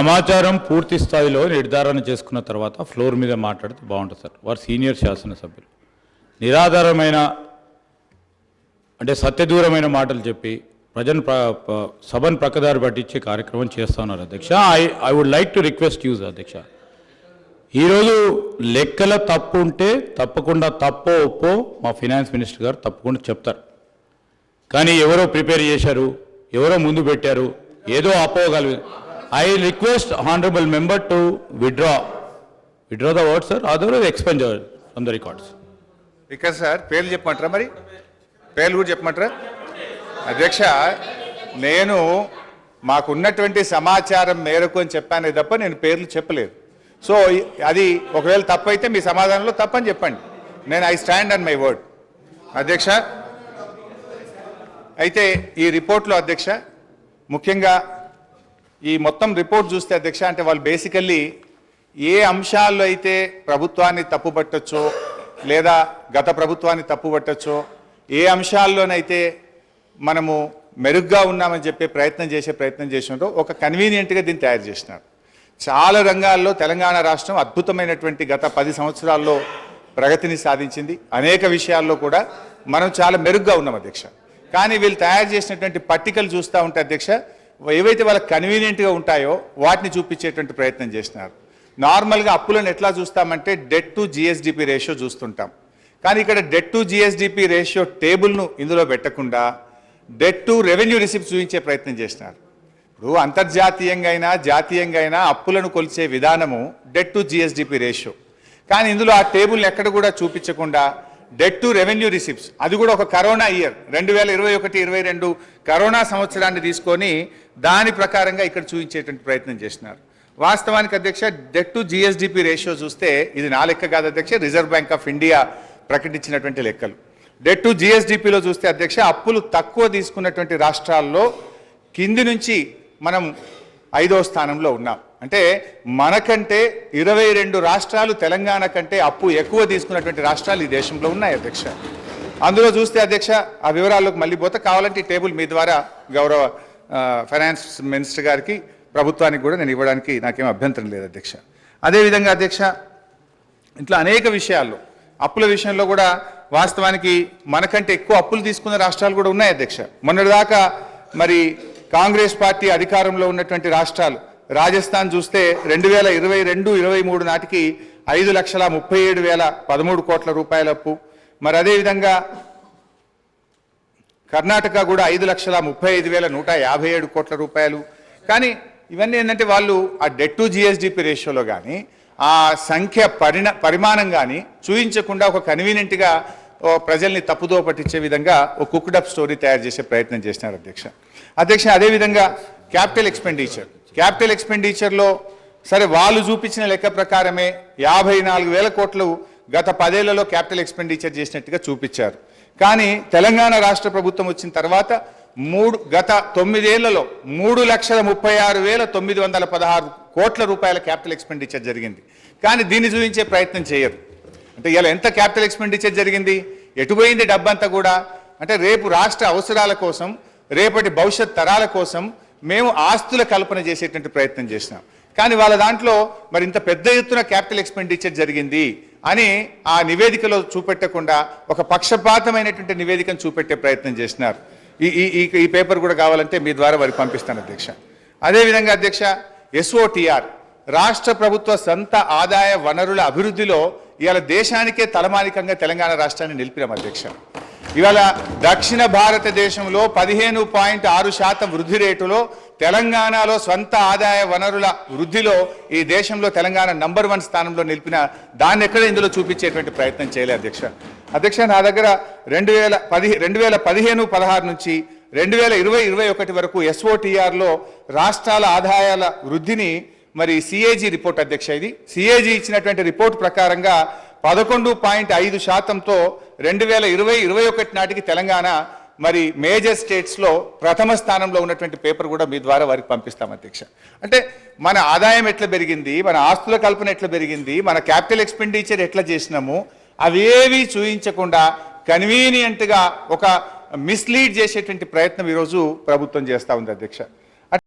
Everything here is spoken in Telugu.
సమాచారం పూర్తి స్థాయిలో నిర్ధారణ చేసుకున్న తర్వాత ఫ్లోర్ మీద మాట్లాడితే బాగుంటుంది సార్. వారు సీనియర్ శాసనసభ్యులు. నిరాధారమైన అంటే సత్యదూరమైన మాటలు చెప్పి ప్రజను సభను ప్రక్కదారి పట్టించే కార్యక్రమం చేస్తా ఉన్నారు అధ్యక్ష. I I would like to request use అధ్యక్ష. ఈరోజు లెక్కల తప్పు ఉంటే తప్పకుండా తప్పో ఒప్పో మా ఫినాన్స్ మినిస్టర్ గారు తప్పకుండా చెప్తారు. కానీ ఎవరో ప్రిపేర్ చేశారు ఎవరో ముందు పెట్టారు ఏదో అపోగలదు I request honourable member to withdraw withdraw the word sir other expend from the records ఇక్కడ సార్ పేర్లు చెప్పమంటారా మరి? పేర్లు కూడా చెప్పమంటారా? అధ్యక్ష నేను మాకున్నటువంటి సమాచారం మేరకు అని చెప్పానే తప్ప నేను పేర్లు చెప్పలేదు. సో అది ఒకవేళ తప్పైతే మీ సమాధానంలో తప్పని చెప్పండి. నేను I stand and my word అధ్యక్ష అయితే ఈ రిపోర్ట్లో అధ్యక్ష ముఖ్యంగా ఈ మొత్తం రిపోర్ట్ చూస్తే అధ్యక్ష అంటే వాళ్ళు బేసికల్లీ ఏ అంశాల్లో అయితే ప్రభుత్వాన్ని తప్పుపట్టచ్చో లేదా గత ప్రభుత్వాన్ని తప్పుపట్టచ్చో ఏ అంశాల్లోనైతే మనము మెరుగ్గా ఉన్నామని చెప్పే ప్రయత్నం చేసే ప్రయత్నం చేసినారో ఒక కన్వీనియంట్గా దీన్ని తయారు చేసినారు. చాలా రంగాల్లో తెలంగాణ రాష్ట్రం అద్భుతమైనటువంటి గత పది సంవత్సరాల్లో ప్రగతిని సాధించింది. అనేక విషయాల్లో కూడా మనం చాలా మెరుగ్గా ఉన్నాం అధ్యక్ష. కానీ వీళ్ళు తయారు చేసినటువంటి పట్టికలు చూస్తూ ఉంటే అధ్యక్ష ఏవైతే వాళ్ళకి కన్వీనియంట్గా ఉంటాయో వాటిని చూపించేటువంటి ప్రయత్నం చేసినారు నార్మల్గా అప్పులను ఎట్లా చూస్తామంటే డెట్ టు జిఎస్డిపి రేషియో చూస్తుంటాం. కానీ ఇక్కడ డెట్ టు జిఎస్డిపి రేషియో టేబుల్ను ఇందులో పెట్టకుండా డెట్ టు రెవెన్యూ రిసిప్ట్ చూపించే ప్రయత్నం చేసినారు ఇప్పుడు అంతర్జాతీయంగా అయినా జాతీయంగా అయినా అప్పులను కొలిచే విధానము డెట్ టు జిఎస్డిపి రేషియో కానీ ఇందులో ఆ టేబుల్ని ఎక్కడ కూడా చూపించకుండా డెట్ టు రెవెన్యూ రిసిప్ట్స్ అది కూడా ఒక కరోనా ఇయర్ రెండు వేల ఇరవై ఒకటి ఇరవై రెండు కరోనా సంవత్సరాన్ని తీసుకొని దాని ప్రకారంగా ఇక్కడ చూపించేటువంటి ప్రయత్నం చేసినారు వాస్తవానికి అధ్యక్ష డెట్ టు జిఎస్డిపి రేషియో చూస్తే ఇది నా లెక్క కాదు అధ్యక్ష రిజర్వ్ బ్యాంక్ ఆఫ్ ఇండియా ప్రకటించినటువంటి లెక్కలు. డెట్ టు జిఎస్డిపిలో చూస్తే అధ్యక్ష అప్పులు తక్కువ తీసుకున్నటువంటి రాష్ట్రాల్లో కింది నుంచి మనం ఐదో స్థానంలో ఉన్నాం. అంటే మనకంటే ఇరవై రెండు రాష్ట్రాలు తెలంగాణ కంటే అప్పు ఎక్కువ తీసుకున్నటువంటి రాష్ట్రాలు ఈ దేశంలో ఉన్నాయి అధ్యక్ష. అందులో చూస్తే అధ్యక్ష ఆ వివరాల్లోకి మళ్ళీ పోతే. కావాలంటే ఈ టేబుల్ మీ ద్వారా గౌరవ ఫైనాన్స్ మినిస్టర్ గారికి ప్రభుత్వానికి కూడా నేను ఇవ్వడానికి నాకేం అభ్యంతరం లేదు అధ్యక్ష. అదేవిధంగా అధ్యక్ష ఇట్లా అనేక విషయాల్లో అప్పుల విషయంలో కూడా వాస్తవానికి మనకంటే ఎక్కువ అప్పులు తీసుకున్న రాష్ట్రాలు కూడా ఉన్నాయి అధ్యక్ష. మొన్నటిదాకా మరి కాంగ్రెస్ పార్టీ అధికారంలో ఉన్నటువంటి రాష్ట్రాలు రాజస్థాన్ చూస్తే రెండు వేల ఇరవై రెండు ఇరవై మూడు నాటికి ఐదు లక్షల ముప్పై ఏడు వేల పదమూడు కోట్ల రూపాయల అప్పు. మరి అదేవిధంగా కర్ణాటక కూడా ఐదు లక్షల ముప్పై ఐదు వేల నూట యాభై ఏడు కోట్ల రూపాయలు. కానీ ఇవన్నీ ఏంటంటే వాళ్ళు ఆ డెట్ టు జిఎస్డిపి రేషియోలో కానీ ఆ సంఖ్య పరిణ పరిమాణం కానీ చూపించకుండా ఒక కన్వీనియంట్గా ఓ ప్రజల్ని తప్పుదో పట్టించే విధంగా ఒక కుక్డప్ స్టోరీ తయారు చేసే ప్రయత్నం చేసినారు అధ్యక్ష. అధ్యక్ష అదేవిధంగా క్యాపిటల్ ఎక్స్పెండిచర్. క్యాపిటల్ ఎక్స్పెండిచర్లో సరే వాళ్ళు చూపించిన లెక్క ప్రకారమే యాభై నాలుగు వేల కోట్లు గత పదేళ్ళలో క్యాపిటల్ ఎక్స్పెండిచర్ చేసినట్టుగా చూపించారు. కానీ తెలంగాణ రాష్ట్ర ప్రభుత్వం వచ్చిన తర్వాత మూడు గత తొమ్మిదేళ్ళలో మూడు లక్షల ముప్పై ఆరు వేల తొమ్మిది వందల పదహారు కోట్ల రూపాయల క్యాపిటల్ ఎక్స్పెండిచర్ జరిగింది. కానీ దీన్ని చూపించే ప్రయత్నం చేయరు. అంటే ఇలా ఎంత క్యాపిటల్ ఎక్స్పెండిచర్ జరిగింది? ఎటుపోయింది డబ్బంతా కూడా? అంటే రేపు రాష్ట్ర అవసరాల కోసం రేపటి భవిష్యత్ తరాల కోసం మేము ఆస్తుల కల్పన చేసేటువంటి ప్రయత్నం చేసినాం. కానీ వాళ్ళ దాంట్లో మరి ఇంత పెద్ద ఎత్తున క్యాపిటల్ ఎక్స్పెండిచర్ జరిగింది అని ఆ నివేదికలో చూపెట్టకుండా ఒక పక్షపాతమైనటువంటి నివేదికను చూపెట్టే ప్రయత్నం చేసినారు. ఈ ఈ ఈ- పేపర్ కూడా కావాలంటే మీ ద్వారా వారికి పంపిస్తాను అధ్యక్ష. అదేవిధంగా అధ్యక్ష ఎస్ఓటిఆర్ రాష్ట్ర ప్రభుత్వ సొంత ఆదాయ వనరుల అభివృద్ధిలో ఇవాళ దేశానికే తలమానికంగా తెలంగాణ రాష్ట్రాన్ని నిలిపినాం అధ్యక్ష. ఇవాళ దక్షిణ భారతదేశంలో పదిహేను పాయింట్ ఆరు శాతం వృద్ధి రేటులో తెలంగాణలో స్వంత ఆదాయ వనరుల వృద్ధిలో ఈ దేశంలో తెలంగాణ నంబర్ వన్ స్థానంలో నిలిపిన దాన్ని ఎక్కడ ఇందులో చూపించేటువంటి ప్రయత్నం చేయలే అధ్యక్ష. అధ్యక్ష నా దగ్గర రెండు వేల పది రెండు వేల పదిహేను పదహారు నుంచి రెండు వేల ఇరవై ఇరవై ఒకటి వరకు ఎస్ఓటిఆర్లో రాష్ట్రాల ఆదాయాల వృద్ధిని మరి సిఏజీ రిపోర్ట్ అధ్యక్ష ఇది. సిఏజీ ఇచ్చినటువంటి రిపోర్ట్ ప్రకారంగా పదకొండు పాయింట్ ఐదు శాతంతో రెండు వేల ఇరవై ఇరవై ఒకటి నాటికి తెలంగాణ మరి మేజర్ స్టేట్స్లో ప్రథమ స్థానంలో ఉన్నటువంటి పేపర్ కూడా మీ ద్వారా వారికి పంపిస్తాం అధ్యక్ష. అంటే మన ఆదాయం ఎట్లా పెరిగింది మన ఆస్తుల కల్పన ఎట్లా పెరిగింది మన క్యాపిటల్ ఎక్స్పెండిచర్ ఎట్లా చేసినాము అవేవి చూయించకుండా కన్వీనియంట్గా ఒక మిస్లీడ్ చేసేటువంటి ప్రయత్నం ఈరోజు ప్రభుత్వం చేస్తూ ఉంది అధ్యక్ష.